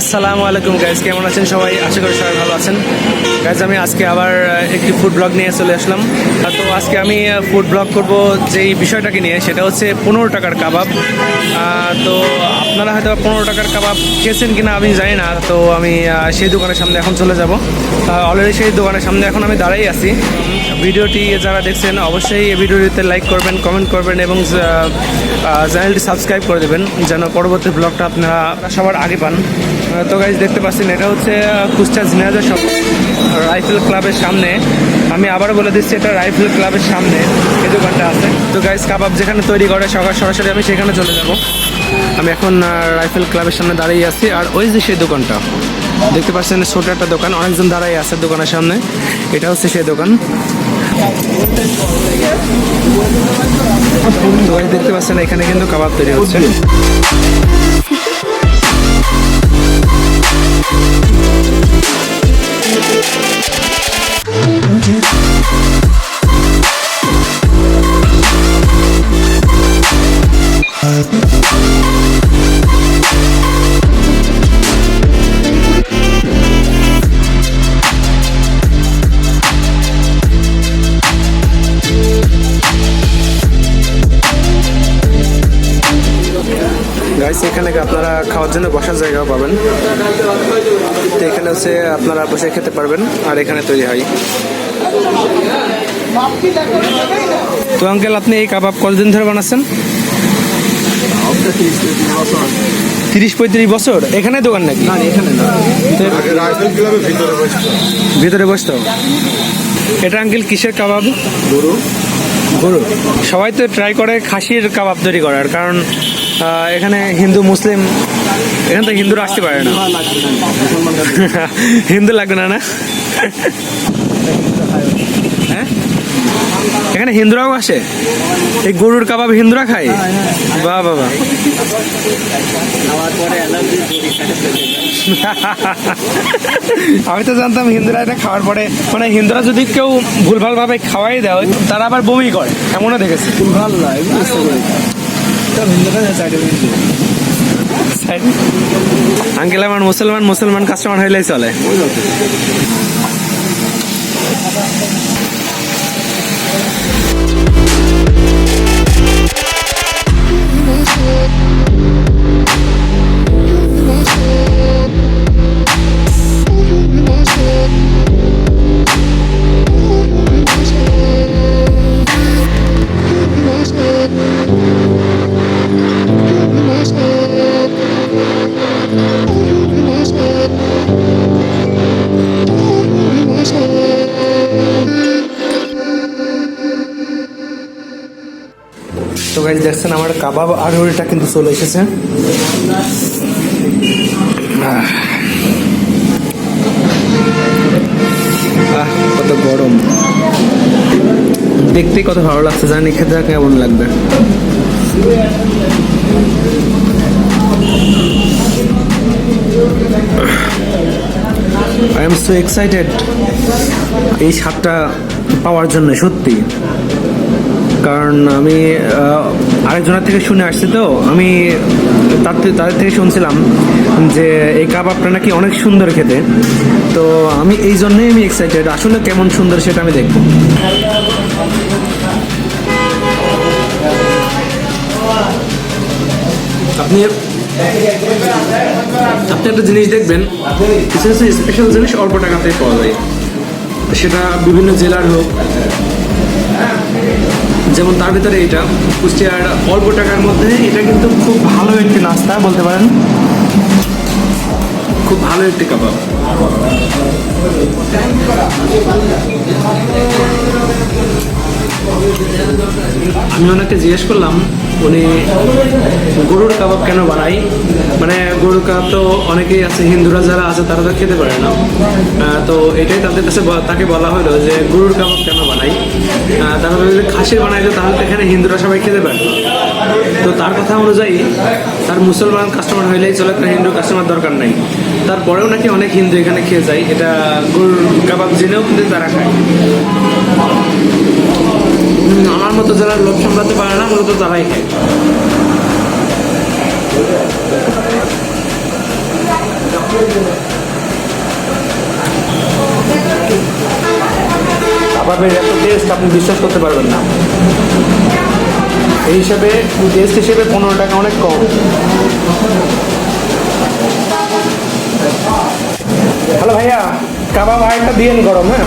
আসসালামু আলাইকুম গাইজ কেমন আছেন সবাই? আশা করি সবাই ভালো আছেন। গাইজ আমি আজকে আবার একটি ফুড ব্লগ নিয়ে চলে আসলাম। তো আজকে আমি ফুড ব্লগ করব যেই বিষয়টাকে নিয়ে, সেটা হচ্ছে পনেরো টাকার কাবাব। তো আপনারা হয়তো পনেরো টাকার কাবাব খেয়েছেন কিনা আমি জানি না। তো আমি সেই দোকানের সামনে এখন চলে যাব। অলরেডি সেই দোকানের সামনে এখন আমি দাঁড়াই আছি। ভিডিওটি যারা দেখছেন, অবশ্যই এই ভিডিওটিতে লাইক করবেন কমেন্ট করবেন এবং চ্যানেলটি সাবস্ক্রাইব করে দেবেন, যেন পরবর্তী ব্লগটা আপনারা সবার আগে পান। তো গাইজ দেখতে পাচ্ছেন, এটা হচ্ছে কুষ্টা ঝিনাইদহ সব রাইফেল ক্লাবের সামনে। আমি আবার বলে দিচ্ছি, এটা রাইফেল ক্লাবের সামনে এই দোকানটা আছে। তো গাইজ কাবাব যেখানে তৈরি করে সকাল সরাসরি আমি সেখানে চলে যাব। আমি এখন রাইফেল ক্লাবের সামনে দাঁড়িয়ে আছি। আর ওই যে সেই দোকানটা, দেখতে পাচ্ছেন, ছোট একটা দোকান, অনেকজন দাঁড়াই আছে দোকানের সামনে। এটা হচ্ছে সেই দোকান। দেখতে পাচ্ছেন, এখানে কিন্তু কাবাব তৈরি হচ্ছে। এখানে আপনারা খাওয়ার জন্য বসার জায়গাও পাবেন। তো এখানে হচ্ছে আপনারা বসে খেতে পারবেন আর এখানে তৈরি হয়। তো আঙ্কেল আপনি এই কাবাব কতদিন ধরে বানাচ্ছেন? তিরিশ পঁয়ত্রিশ বছর? এখানে দোকান নাকি? ভিতরে বসতো? এটা আঙ্কেল কিসের কাবাব? গরু। গরু সবাই তো ট্রাই করে খাসির কাবাব তৈরি করার কারণ এখানে হিন্দু মুসলিম এখান তো হিন্দুরা আসতে পারে না হিন্দু লাগবে না না হ্যাঁ এখানে হিন্দুরাও আসে? এই গরুর কাবাব হিন্দুরা খায়? বাহ বাবা আমি তো জানতাম হিন্দুরা এটা খাওয়ার পরে মানে হিন্দুরা যদি কেউ ভুলভাল ভাবে খাওয়াই দেয় তারা আবার বমি করে। এমনও দেখেছি। ভালো না এগুলো ইচ্ছা করে সব হিন্দুরা সাইডে আঙ্কেল আমার মুসলমান মুসলমান কাস্টমার হইলেই চলে। তো গাইজ দেখছেন আমার কাবাব ওইটা কিন্তু চলে এসেছে। কত গরম। দেখতে কত ভালো লাগছে, জানি খেতে কেমন লাগবে। আই এম সো এক্সাইটেড এই স্বাদটা পাওয়ার জন্য, সত্যি। কারণ আমি আরেকজনের থেকে শুনে আসছি তো, আমি তার থেকে- তাদের থেকে শুনছিলাম যে এই কাবাবটা নাকি অনেক সুন্দর খেতে। তো আমি এই জন্যই আমি এক্সাইটেড আসলে কেমন সুন্দর সেটা আমি দেখব। আপনি আপনি একটা জিনিস দেখবেন, কিছু কিছু স্পেশাল জিনিস অল্প টাকাতেই পাওয়া যায়। সেটা বিভিন্ন জেলার হোক যেমন তার ভিতরে এটা কুষ্টিয়ার অল্প টাকার মধ্যে, এটা কিন্তু খুব ভালো একটি নাস্তা, বলতে পারেন। খুব ভালো একটি কাবাব। আমি ওনাকে জিজ্ঞেস করলাম, উনি গরুর কাবাব কেন বানাই মানে গরুর কাবাব তো অনেকেই আছে, হিন্দুরা যারা আছে তারা তো খেতে পারে না। তো এটাই তাদের কাছে তাকে বলা হলো যে গরুর কাবাব কেন বানাই তারা বলে যে খাসির বানাই তো তাহলে তো এখানে হিন্দুরা সবাই খেতে পারে। তো তার কথা অনুযায়ী তার মুসলমান কাস্টমার হইলেই চলে, তার হিন্দু কাস্টমার দরকার নাই। তারপরেও নাকি অনেক হিন্দু এখানে খেয়ে যায়, এটা গরুর কাবাব জেনেও কিন্তু তারা খায়। আমার মতো যারা লোভ সামলাতে পারে না, মূলত তারাই খায়। কাবাবের এত টেস্ট আপনি বিশ্বাস করতে পারবেন না। এই হিসাবে টেস্ট হিসেবে পনেরো টাকা অনেক কম। হ্যালো ভাইয়া, কাবাব আরেকটা দিয়েন গরম হ্যাঁ?